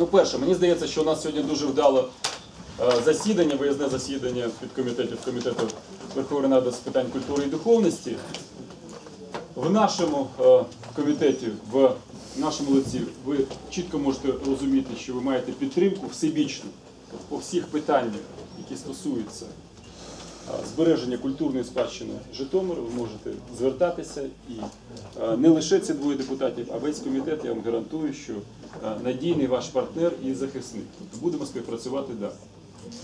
Ну, перше, мені здається, що у нас сьогодні дуже вдало е, засідання, виїзне засідання підкомітетів комітету Верховної Ради з питань культури і духовності. В нашому е, комітеті, в нашому лиці, ви чітко можете розуміти, що ви маєте підтримку всебічну по всіх питаннях, які стосуються збереження культурної спадщини Житомира. Ви можете звертатися і е, не лише ці двоє депутатів, а весь комітет, я вам гарантую, що е, надійний ваш партнер і захисник. Тобто будемо співпрацювати далі.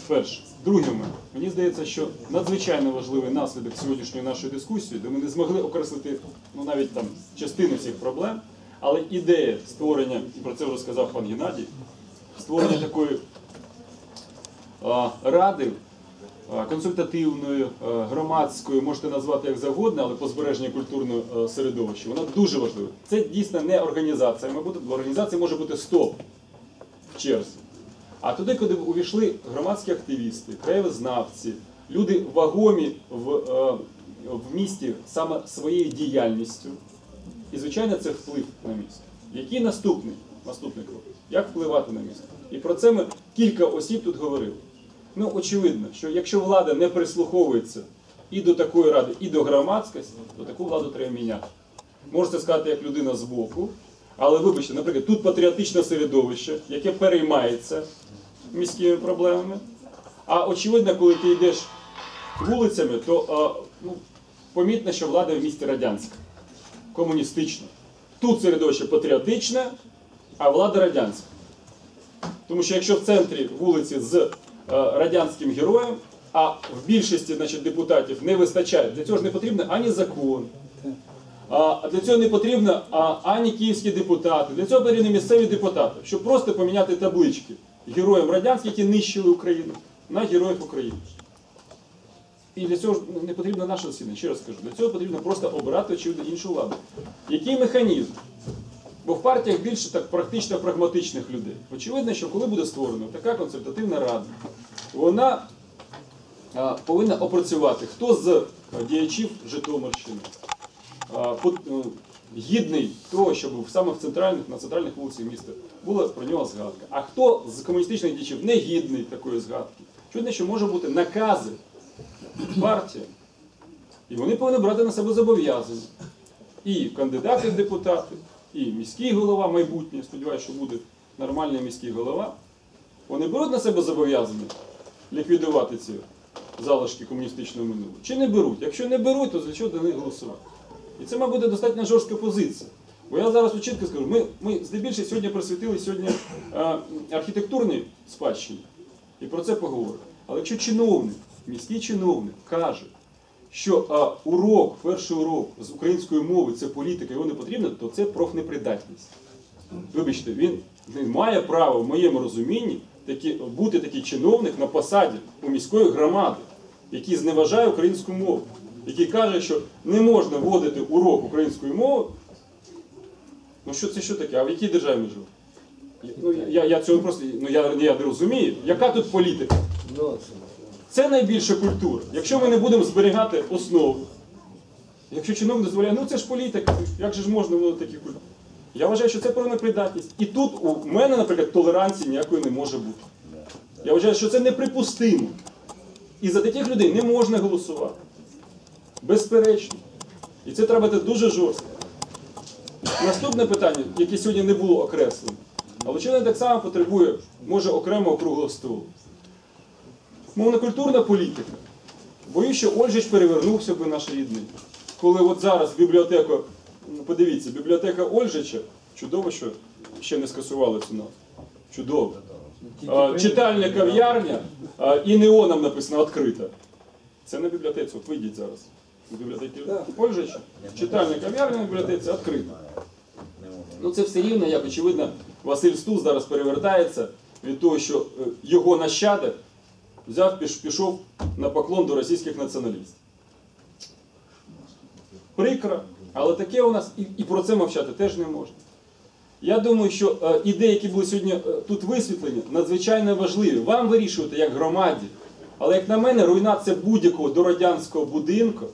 Перше. Друге, мені здається, що надзвичайно важливий наслідок сьогоднішньої нашої дискусії, де ми не змогли окреслити ну, навіть там частину цих проблем, але ідея створення, і про це вже сказав пан Геннадій, створення такої а, ради а, консультативної, а, громадської, можете назвати як завгодно, але по збереженню культурного середовища, вона дуже важлива. Це дійсно не організація, мабуть, бо організація може бути 100 в черзі. А туди, куди увійшли громадські активісти, краєвознавці, люди вагомі в, е, в місті саме своєю діяльністю. І, звичайно, це вплив на місто. Який наступний, наступний крок? Як впливати на місто? І про це ми кілька осіб тут говорили. Ну, очевидно, що якщо влада не прислуховується і до такої ради, і до громадськості, то таку владу треба міняти. Можете сказати, як людина з боку, але вибачте, наприклад, тут патріотичне середовище, яке переймається міськими проблемами. А очевидно, коли ти йдеш вулицями, то ну, помітно, що влада в місті радянська, комуністична. Тут середовище патріотичне, а влада радянська. Тому що якщо в центрі вулиці з радянським героєм, а в більшості значить, депутатів не вистачає, для цього ж не потрібно ані закон, а для цього не потрібно ані київські депутати, для цього потрібні місцеві депутати, щоб просто поміняти таблички героям радянських, які нищили Україну, на героїв України. І для цього ж не потрібно наше засідання, ще раз скажу, для цього потрібно просто обирати очевидно іншу владу. Який механізм? Бо в партіях більше так практично прагматичних людей. Очевидно, що коли буде створена така консультативна рада, вона а, повинна опрацювати, хто з діячів Житомирщини а, пот- е, гідний того, щоб в центральних, на центральних вулицях міста була про нього згадка. А хто з комуністичних діячів не гідний такої згадки? Чудно, що може бути накази партії, і вони повинні брати на себе зобов'язання. І кандидати в депутати, і міський голова майбутній, сподіваюся, що буде нормальний міський голова. Вони беруть на себе зобов'язання ліквідувати ці залишки комуністичного минулого. Чи не беруть? Якщо не беруть, то для чого до них голосувати? І це, мабуть, буде достатньо жорстка позиція. Бо я зараз чітко скажу, ми, ми здебільшого сьогодні присвятили сьогодні е, архітектурній спадщині. І про це поговоримо. Але якщо чиновник, міський чиновник каже, що а, урок, перший урок з української мови це політика, його не потрібно, то це профнепридатність. Вибачте, він не має права, в моєму розумінні, такі, бути такий чиновник на посаді у міської громади, який зневажає українську мову, який каже, що не можна вводити урок української мови. Ну що це що таке? А в якій державі ми живемо? Ну, я, я цього просто ну, я, я не розумію. Яка тут політика? Це найбільша культура. Якщо ми не будемо зберігати основу, якщо чиновник дозволяє, ну це ж політика, як же ж можна було такі культури? Я вважаю, що це певна придатність. І тут у мене, наприклад, толеранції ніякої не може бути. Я вважаю, що це неприпустимо. І за таких людей не можна голосувати. Безперечно. І це треба бути дуже жорстко. Наступне питання, яке сьогодні не було окреслено, але чи так само потребує, може, окремого круглого столу. Мовно-культурна політика. Боюсь, що Ольжич перевернувся би наш рідний. Коли от зараз бібліотека, ну, подивіться, бібліотека Ольжича, чудово, що ще не скасували цю назву. Чудово. А, читальня кав'ярня а, і неоном написано відкрита. Це на бібліотеці, от вийдіть зараз. У бібліотеки Ольжича. Читальня кав'ярня на бібліотеці відкрита. Ну це все рівно, як очевидно, Василь Стус зараз перевертається від того, що е, його нащадок взяв, пішов на поклон до російських націоналістів. Прикро, але таке у нас, і, про це мовчати теж не можна. Я думаю, що е, ідеї, які були сьогодні е, тут висвітлені, надзвичайно важливі. Вам вирішувати як громаді. Але як на мене, руйнація будь-якого дорадянського будинку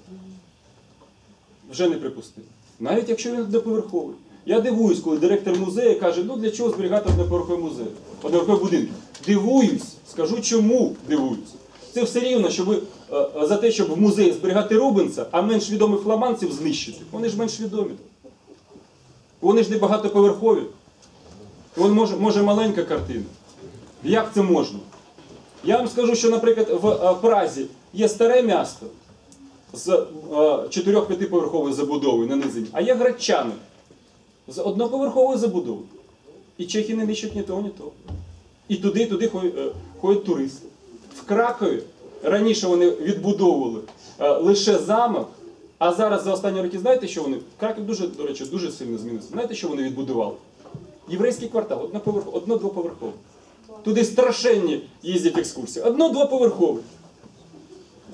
вже неприпустима. Навіть якщо він одноповерховий. Я дивуюсь, коли директор музею каже, ну для чого зберігати одноповерховий музей, одноповерховий будинок. Дивуюсь, скажу чому дивуюсь. Це все рівно, що ви е, е, за те, щоб в музеї зберігати Рубенса, а менш відомих фламандців знищити. Вони ж менш відомі. Вони ж не багатоповерхові. Вон може, може маленька картина. Як це можна? Я вам скажу, що, наприклад, в е, Празі є старе місто з е, 4-5-поверховою забудовою на низині, а є Гречани з одноповерховою забудовою. І чехи не нищать ні того, ні того. І туди-туди е, ходять туристи. В Кракові раніше вони відбудовували е, лише замок, а зараз за останні роки, знаєте, що вони? Краків дуже, до речі, дуже сильно змінився. Знаєте, що вони відбудували? Єврейський квартал, одно-двоповерховий. Туди страшенні їздять екскурсії. Одно-двоповерховий.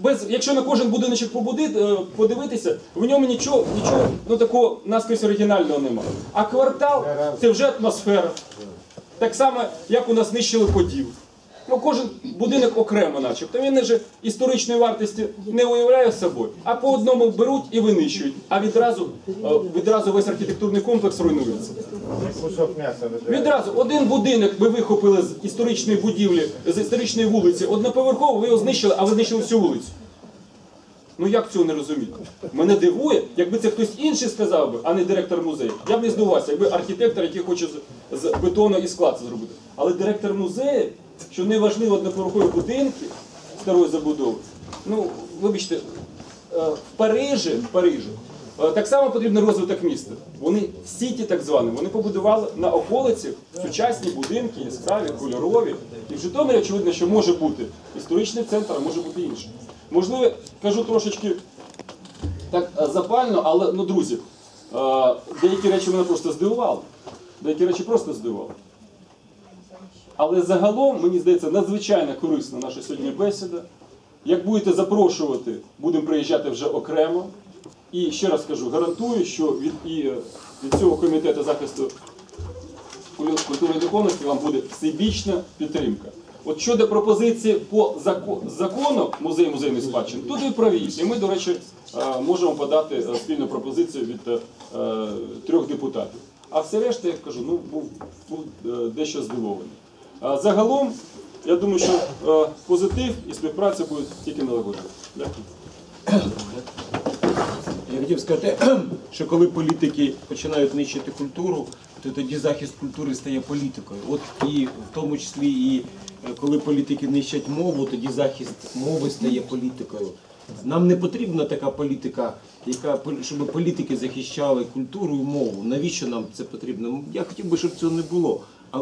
Без, якщо на кожен будиночок е, подивитися, в ньому нічого, нічого ну, такого наскрізь оригінального немає. А квартал це вже атмосфера. Так само, як у нас нищили поділ. Ну, кожен будинок окремо, начебто. Він же історичної вартості не уявляє собою, а по одному беруть і винищують, а відразу, е, відразу весь архітектурний комплекс руйнується. Відразу один будинок ви вихопили з історичної будівлі, з історичної вулиці, одноповерховий, ви його знищили, а ви знищили всю вулицю. Ну як цього не розуміти? Мене дивує, якби це хтось інший сказав би, а не директор музею. Я б не здивувався, якби архітектор, який хоче з, з бетону і скла це зробити. Але директор музею, що не важливо одноповерхові будинки старої забудови. Ну, вибачте, е, в Парижі, в Парижі е, так само потрібен розвиток міста. Вони сіті так звані, вони побудували на околицях сучасні будинки, яскраві, кольорові. І в Житомирі очевидно, що може бути історичний центр, а може бути інше. Можливо, кажу трошечки так е, запально, але ну, друзі, е, деякі речі мене просто здивували. Деякі речі просто здивували. Але загалом, мені здається, надзвичайно корисна наша сьогодні бесіда. Як будете запрошувати, будемо приїжджати вже окремо. І ще раз кажу, гарантую, що від, і, е, від цього комітету захисту і духовності вам буде всебічна підтримка. От щодо пропозиції по зако- закону музею музейної спадщини, тут ви праві. І ми, до речі, е, можемо подати е, спільну пропозицію від е, трьох депутатів. А все решта, я кажу, ну був, був дещо здивований. Загалом, я думаю, що позитив і співпраця буде тільки налагоджувати. Дякую. Я хотів сказати, що коли політики починають нищити культуру, то тоді захист культури стає політикою. От і в тому числі і е, коли політики нищать мову, тоді захист мови стає політикою. Нам не потрібна така політика, яка щоб політики захищали культуру і мову. Навіщо нам це потрібно? Я хотів би, щоб цього не було.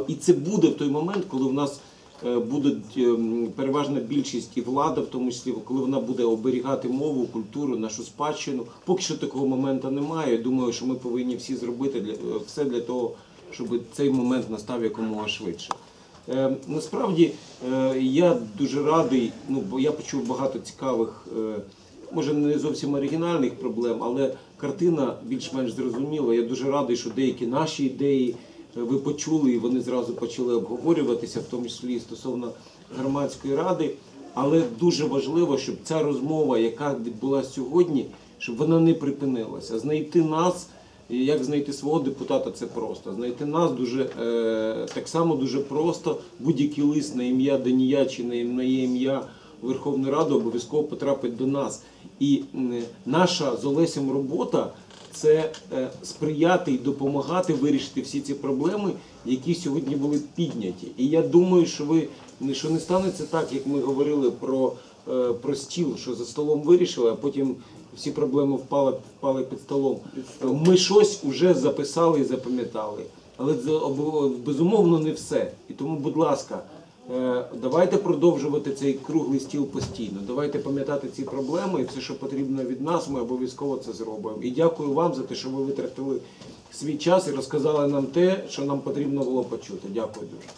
І це буде в той момент, коли в нас е, буде ем, переважна більшість і влада, в тому числі, коли вона буде оберігати мову, культуру, нашу спадщину. Поки що такого моменту немає. Думаю, що ми повинні всі зробити для е, все для того, щоб цей момент настав якомога швидше. Е, насправді е, я дуже радий, ну бо я почув багато цікавих, е, може не зовсім оригінальних проблем, але картина більш-менш зрозуміла. Я дуже радий, що деякі наші ідеї е, ви почули і вони зразу почали обговорюватися, в тому числі стосовно громадської ради. Але дуже важливо, щоб ця розмова, яка відбулася сьогодні, щоб вона не припинилася. Знайти нас. Як знайти свого депутата, це просто. Знайти нас дуже е, так само дуже просто. Будь-який лист на ім'я Данія чи на ім'я у Верховну Раду обов'язково потрапить до нас. І наша з Олесем робота це е, сприяти і допомагати вирішити всі ці проблеми, які сьогодні були підняті. І я думаю, що ви що не станеться так, як ми говорили про, е, про стіл, що за столом вирішили, а потім всі проблеми впали, впали під столом. Ми щось вже записали і запам'ятали. Але це безумовно не все. І тому, будь ласка, давайте продовжувати цей круглий стіл постійно. Давайте пам'ятати ці проблеми і все, що потрібно від нас, ми обов'язково це зробимо. І дякую вам за те, що ви витратили свій час і розказали нам те, що нам потрібно було почути. Дякую дуже.